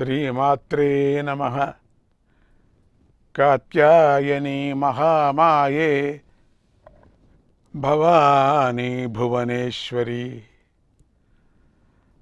श्रीमात्रे नमः। कात्यायनी महामाये भवानी भुवनेश्वरी।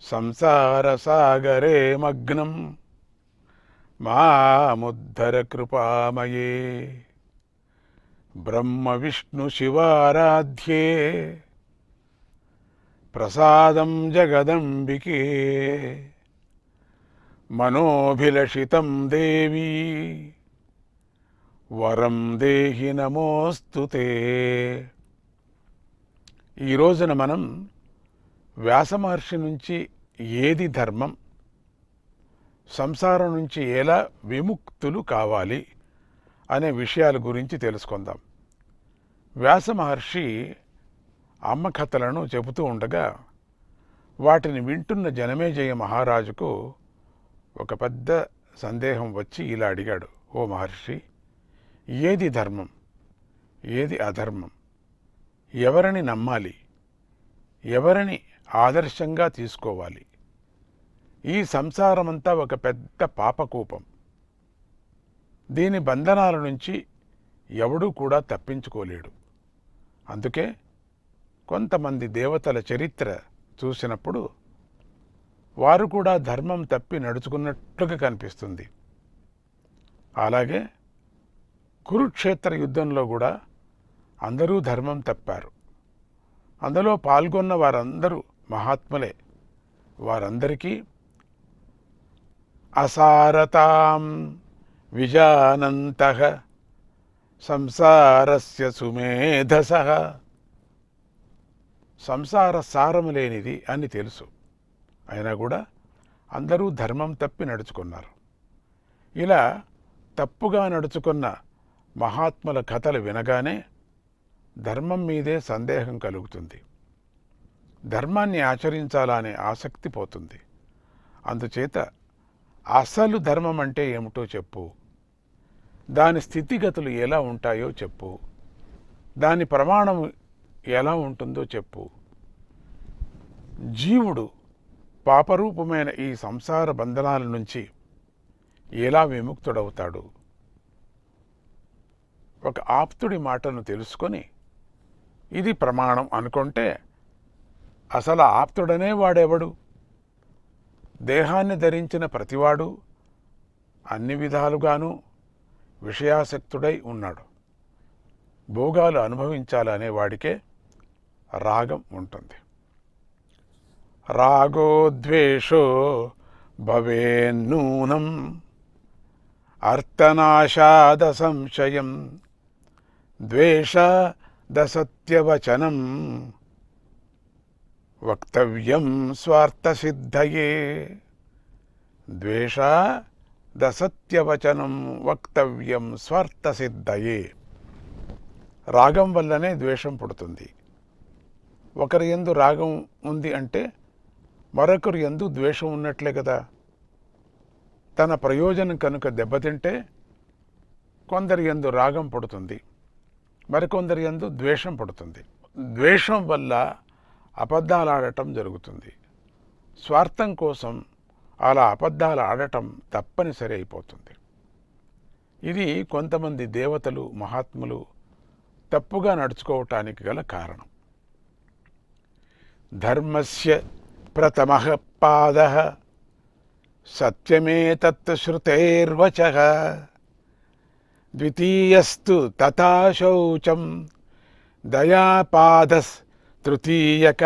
संसारसागरे मग्नं मामुद्धरकृपामये। ब्रह्मविष्णुशिवाराध्ये प्रसादं जगदम्बिके। మనోభిలషితం దేవీ. వరం దేహి నమోస్తుతే ఈ రోజున మనం వ్యాసమహర్షి నుంచి ఏది ధర్మం సంసారం నుంచి ఎలా విముక్తులు కావాలి అనే విషయాల గురించి తెలుసుకుందాం. వ్యాస మహర్షి అమ్మ కథలను చెబుతూ ఉండగా వాటిని వింటున్న జనమేజయ మహారాజుకు ఒక పెద్ద సందేహం వచ్చి ఇలా అడిగాడు. ఓ మహర్షి ఏది ధర్మం? ఏది అధర్మం? ఎవరిని నమ్మాలి? ఎవరిని ఆదర్శంగా తీసుకోవాలి? ఈ సంసారమంతా ఒక పెద్ద పాపకూపం. దీని బంధనాల నుంచి ఎవడూ కూడా తప్పించుకోలేడు. అందుకే కొంతమంది దేవతల చరిత్ర చూసినప్పుడు వారు కూడా ధర్మం తప్పి నడుచుకున్నట్లుగా కనిపిస్తుంది. అలాగే కురుక్షేత్ర యుద్ధంలో కూడా అందరూ ధర్మం తప్పారు. అందులో పాల్గొన్న వారందరూ మహాత్ములే. వారందరికీ అసారతాం విజానంత సంసారస్య సుమేధస. సంసార సారము లేనిది అని తెలుసు. అయినా కూడా అందరూ ధర్మం తప్పి నడుచుకున్నారు. ఇలా తప్పుగా నడుచుకున్న మహాత్ముల కథలు వినగానే ధర్మం మీదే సందేహం కలుగుతుంది. ధర్మాన్ని ఆచరించాలనే ఆసక్తి పోతుంది. అందుచేత అసలు ధర్మం అంటే ఏమిటో చెప్పు. దాని స్థితిగతులు ఎలా ఉంటాయో చెప్పు. దాని ప్రమాణం ఎలా ఉంటుందో చెప్పు. జీవుడు పాపరూపమైన ఈ సంసార బంధనాల నుంచి ఎలా విముక్తుడవుతాడు? ఒక ఆప్తుడి మాటను తెలుసుకొని ఇది ప్రమాణం అనుకుంటే అసలు ఆప్తుడనే వాడెవడు? దేహాన్ని ధరించిన ప్రతివాడు అన్ని విధాలుగాను విషయాసక్తుడై ఉన్నాడు. భోగాలు అనుభవించాలనే వాడికే రాగం ఉంటుంది. రాగోద్వేషో భవేన్నూనం. అర్థనాశాద సంశయం ద్వేష దసత్యవచనం వక్తవ్యం స్వార్థసిద్ధయే ద్వేష దసత్యవచనం వక్తవ్యం స్వార్థసిద్ధయే. రాగం వల్లనే ద్వేషం పుడుతుంది. ఒకరి ఎందు రాగం ఉంది అంటే మరొకరు ఎందు ద్వేషం ఉన్నట్లే కదా. తన ప్రయోజనం కనుక దెబ్బతింటే కొందరి ఎందు రాగం పుడుతుంది మరికొందరి ఎందు ద్వేషం పుడుతుంది. ద్వేషం వల్ల అబద్ధాలు ఆడటం జరుగుతుంది. స్వార్థం కోసం అలా అబద్ధాలు ఆడటం తప్పనిసరి అయిపోతుంది. ఇది కొంతమంది దేవతలు మహాత్ములు తప్పుగా నడుచుకోవటానికి గల కారణం. ధర్మస్య ప్రథమ పాద సత్యమేతత్ శృతేర్వచ ద్వితీయస్తు తథా శౌచం దయాపాదస్ తృతీయక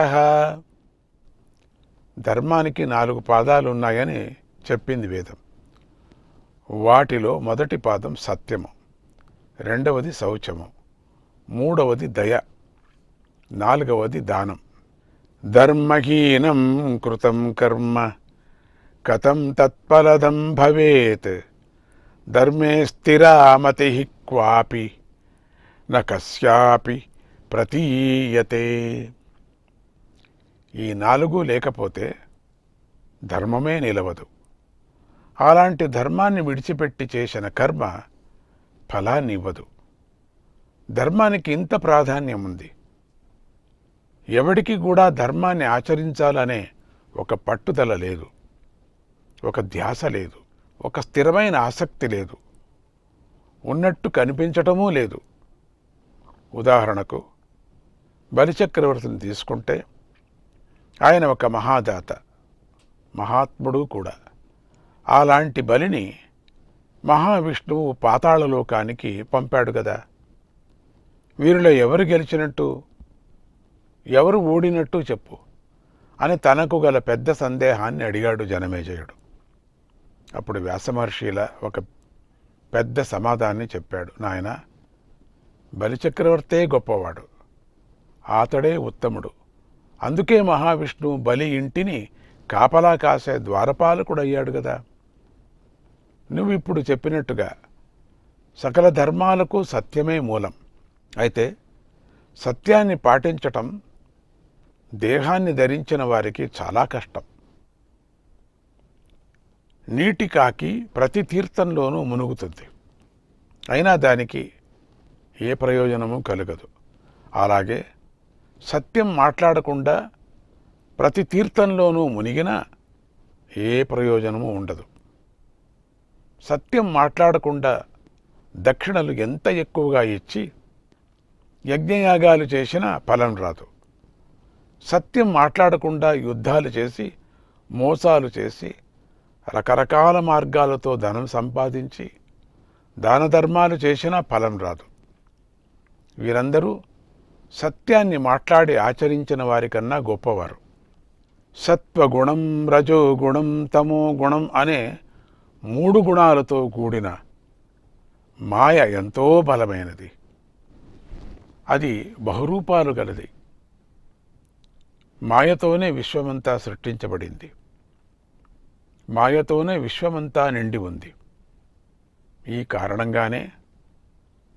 ధర్మానికి నాలుగు పాదాలు ఉన్నాయని చెప్పింది వేదం. వాటిలో మొదటి పాదం సత్యము రెండవది శౌచము మూడవది దయ నాలుగవది దానం. ధర్మహీనం కృతం కర్మ కథం తత్ఫలదం భవేత్ ధర్మే స్థిరామతి క్వాపి న కస్యాపి ప్రతీయతే ఈ నాలుగు లేకపోతే ధర్మమే నిలవదు। అలాంటి ధర్మాన్ని విడిచిపెట్టి చేసిన కర్మ ఫలాన్ని ఇవ్వదు। ధర్మానికి ఇంత ప్రాధాన్యం ఉంది। ఎవడికి కూడా ధర్మాన్ని ఆచరించాలనే ఒక పట్టుదల లేదు. ఒక ధ్యాస లేదు. ఒక స్థిరమైన ఆసక్తి లేదు. ఉన్నట్టు కనిపించటమూ లేదు. ఉదాహరణకు బలిచక్రవర్తిని తీసుకుంటే ఆయన ఒక మహాదాత మహాత్ముడు కూడా. అలాంటి బలిని మహావిష్ణువు పాతాళలోకానికి పంపాడు కదా వీరిలో ఎవరు గెలిచినట్టు? ఎవరు ఓడినట్టు చెప్పు అని తనకు గల పెద్ద సందేహాన్ని అడిగాడు జనమేజయుడు. అప్పుడు వ్యాసమహర్షిల ఒక పెద్ద సమాధాన్ని చెప్పాడు. నాయన బలిచక్రవర్తే గొప్పవాడు అతడే ఉత్తముడు. అందుకే మహావిష్ణువు బలి ఇంటిని కాపలా కాసే ద్వారపాలకుడయ్యాడు కదా నువ్వు ఇప్పుడు చెప్పినట్టుగా సకల ధర్మాలకు సత్యమే మూలం. అయితే సత్యాన్ని పాటించటం దేహాన్ని ధరించిన వారికి చాలా కష్టం. నీటి కాకి ప్రతి తీర్థంలోనూ మునుగుతుంది. అయినా దానికి ఏ ప్రయోజనము కలగదు. అలాగే సత్యం మాట్లాడకుండా ప్రతి తీర్థంలోనూ మునిగినా ఏ ప్రయోజనము ఉండదు. సత్యం మాట్లాడకుండా దక్షిణలు ఎంత ఎక్కువగా ఇచ్చి యజ్ఞయాగాలు చేసినా ఫలం రాదు. సత్యం మాట్లాడకుండా యుద్ధాలు చేసి మోసాలు చేసి రకరకాల మార్గాలతో ధనం సంపాదించి దాన ధర్మాలు చేసినా ఫలం రాదు. వీరందరూ సత్యాన్ని మాట్లాడి ఆచరించిన వారికన్నా గొప్పవారు. సత్వగుణం రజోగుణం తమో గుణం అనే మూడు గుణాలతో కూడిన మాయ ఎంతో బలమైనది. అది బహురూపాలు గలది. మాయతోనే విశ్వమంతా సృష్టించబడింది. మాయతోనే విశ్వమంతా నిండి ఉంది. ఈ కారణంగానే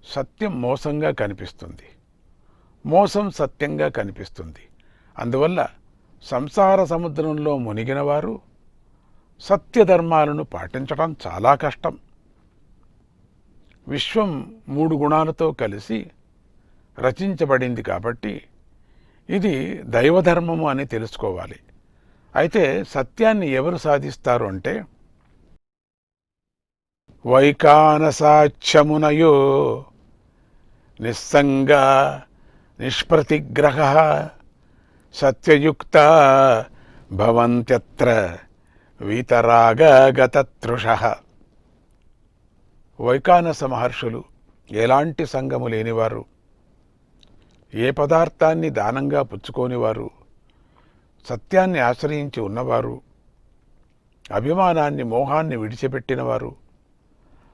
సత్యం మోసంగా కనిపిస్తుంది. మోసం సత్యంగా కనిపిస్తుంది. అందువల్ల సంసార సముద్రంలో మునిగిన వారు సత్యధర్మాలను పాటించడం చాలా కష్టం. విశ్వం మూడు గుణాలతో కలిసి రచించబడింది కాబట్టి ఇది దైవధర్మము అని తెలుసుకోవాలి. అయితే సత్యాన్ని ఎవరు సాధిస్తారు అంటే వైకానసాచ్యమునయో నిస్సంగ నిష్ప్రతిగ్రహ సత్యయుక్త భవంత్యత్ర వీతరాగతృష వైకానస మహర్షులు ఎలాంటి సంగము లేనివారు? ఏ పదార్థాన్ని దానంగా పుచ్చుకోనివారు? సత్యాన్ని ఆశ్రయించి ఉన్నవారు? అభిమానాన్ని మోహాన్ని విడిచిపెట్టినవారు?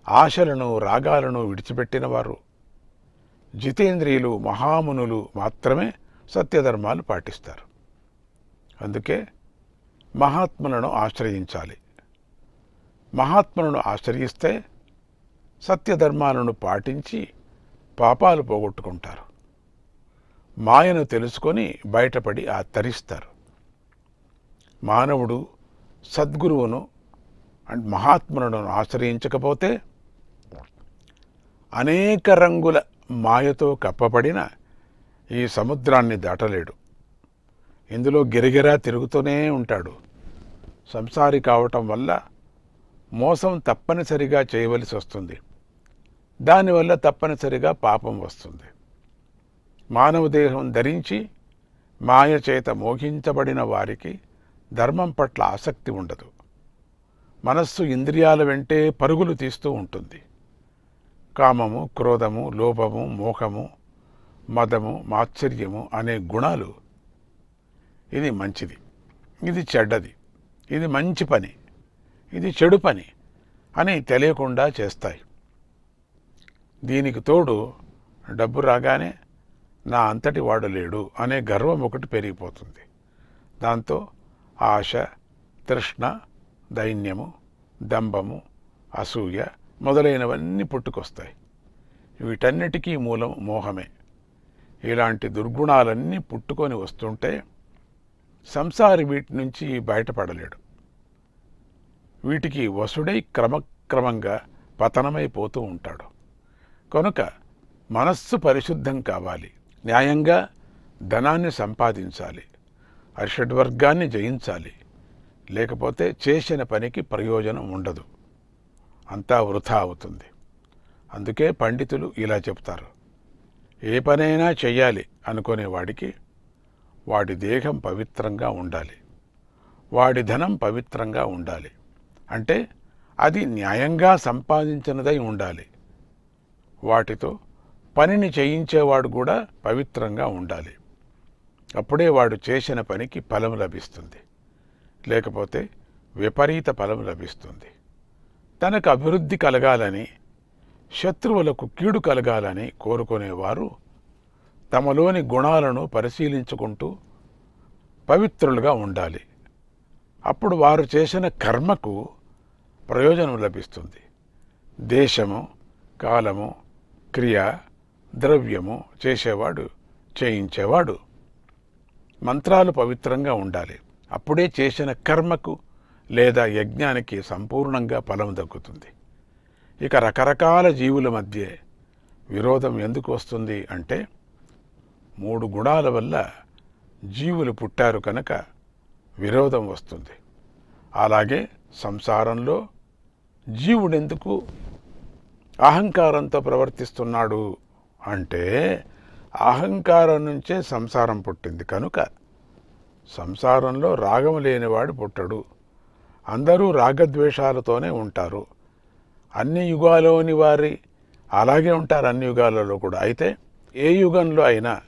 ఆశలను రాగాలను విడిచిపెట్టినవారు? జితేంద్రియులు మహామునులు మాత్రమే సత్యధర్మాలు పాటిస్తారు. అందుకే మహాత్ములను ఆశ్రయించాలి. మహాత్ములను ఆశ్రయిస్తే సత్యధర్మాలను పాటించి పాపాలు పోగొట్టుకుంటారు. మాయను తెలుసుకొని బయటపడి ఆ తరిస్తారు. మానవుడు సద్గురువును అండ్ మహాత్ములను ఆశ్రయించకపోతే అనేక రంగుల మాయతో కప్పబడిన ఈ సముద్రాన్ని దాటలేడు. ఇందులో గిరిగిరా తిరుగుతూనే ఉంటాడు. సంసారి కావటం వల్ల మోసం తప్పనిసరిగా చేయవలసి వస్తుంది. దానివల్ల తప్పనిసరిగా పాపం వస్తుంది. మానవ దేహం ధరించి మాయచేత మోహించబడిన వారికి ధర్మం పట్ల ఆసక్తి ఉండదు. మనస్సు ఇంద్రియాల వెంటే పరుగులు తీస్తూ ఉంటుంది. కామము క్రోధము లోభము మోహము మదము మాత్సర్యము అనే గుణాలు ఇది మంచిది. ఇది చెడ్డది. ఇది మంచి పని. ఇది చెడు పని అని తెలియకుండా చేస్తాయి. దీనికి తోడు డబ్బు రాగానే నా అంతటి వాడు లేడు అనే గర్వం ఒకటి పెరిగిపోతుంది. దాంతో ఆశ తృష్ణ దైన్యము దంభము అసూయ మొదలైనవన్నీ పుట్టుకొస్తాయి. వీటన్నిటికీ మూలం మోహమే. ఇలాంటి దుర్గుణాలన్నీ పుట్టుకొని వస్తుంటే సంసారి వీటి నుంచి బయటపడలేడు. వీటికి వసుడై క్రమక్రమంగా పతనమైపోతూ ఉంటాడు. కనుక మనస్సు పరిశుద్ధం కావాలి. న్యాయంగా ధనాన్ని సంపాదించాలి అరిషడ్వర్గాన్ని జయించాలి. లేకపోతే చేసిన పనికి ప్రయోజనం ఉండదు. అంతా వృధా అవుతుంది. అందుకే పండితులు ఇలా చెప్తారు. ఏ పనైనా చెయ్యాలి అనుకునేవాడికి వాడి దేహం పవిత్రంగా ఉండాలి. వాడి ధనం పవిత్రంగా ఉండాలి. అంటే అది న్యాయంగా సంపాదించినదై ఉండాలి. వాటితో పనిని చేయించేవాడు కూడా పవిత్రంగా ఉండాలి. అప్పుడే వాడు చేసిన పనికి ఫలం లభిస్తుంది. లేకపోతే విపరీత ఫలం లభిస్తుంది. తనకు అభివృద్ధి కలగాలని శత్రువులకు కీడు కలగాలని కోరుకునేవారు తమలోని గుణాలను పరిశీలించుకుంటూ పవిత్రులుగా ఉండాలి. అప్పుడు వారు చేసిన కర్మకు ప్రయోజనం లభిస్తుంది. దేశము కాలము క్రియ ద్రవ్యము చేసేవాడు చేయించేవాడు. మంత్రాలు పవిత్రంగా ఉండాలి. అప్పుడే చేసిన కర్మకు లేదా యజ్ఞానికి సంపూర్ణంగా ఫలం దక్కుతుంది. ఇక రకరకాల జీవుల మధ్య విరోధం ఎందుకు వస్తుంది అంటే మూడు గుణాల వల్ల జీవులు పుట్టారు కనుక విరోధం వస్తుంది. అలాగే సంసారంలో జీవుడెందుకు అహంకారంతో ప్రవర్తిస్తున్నాడు అంటే అహంకారం నుంచే సంసారం పుట్టింది కనుక సంసారంలో రాగం లేనివాడు పుట్టడు. అందరూ రాగద్వేషాలతోనే ఉంటారు. అన్ని యుగాలోని వారి అలాగే ఉంటారు అన్ని యుగాలలో కూడా. అయితే ఏ యుగంలో అయినా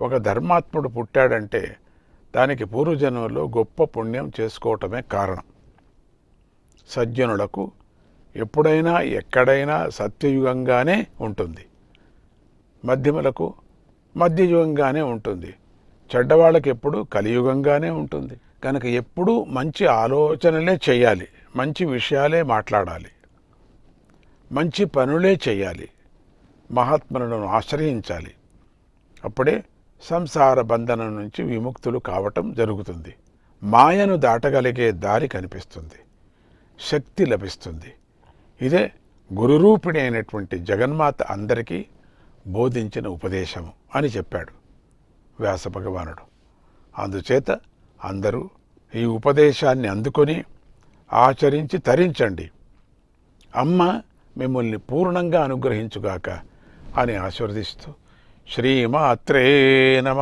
ఒక ధర్మాత్ముడు పుట్టాడంటే దానికి పూర్వజన్మలో గొప్ప పుణ్యం చేసుకోవటమే కారణం. సజ్జనులకు ఎప్పుడైనా ఎక్కడైనా సత్యయుగంగానే ఉంటుంది. మధ్యములకు మధ్యయుగంగానే ఉంటుంది. చెడ్డవాళ్ళకి ఎప్పుడు కలియుగంగానే ఉంటుంది. కనుక ఎప్పుడూ మంచి ఆలోచనలే చేయాలి. మంచి విషయాలే మాట్లాడాలి. మంచి పనులే చేయాలి. మహాత్ములను ఆశ్రయించాలి. అప్పుడే సంసార బంధనం నుంచి విముక్తులు కావటం జరుగుతుంది. మాయను దాటగలిగే దారి కనిపిస్తుంది. శక్తి లభిస్తుంది. ఇదే గురురూపిణి అయినటువంటి జగన్మాత అందరికీ బోధించిన ఉపదేశము అని చెప్పాడు వ్యాస భగవానుడు. అందుచేత అందరూ ఈ ఉపదేశాన్ని అందుకొని ఆచరించి తరించండి. అమ్మ మిమ్మల్ని పూర్ణంగా అనుగ్రహించుగాక అని ఆశీర్వదిస్తూ శ్రీమాత్రే నమ.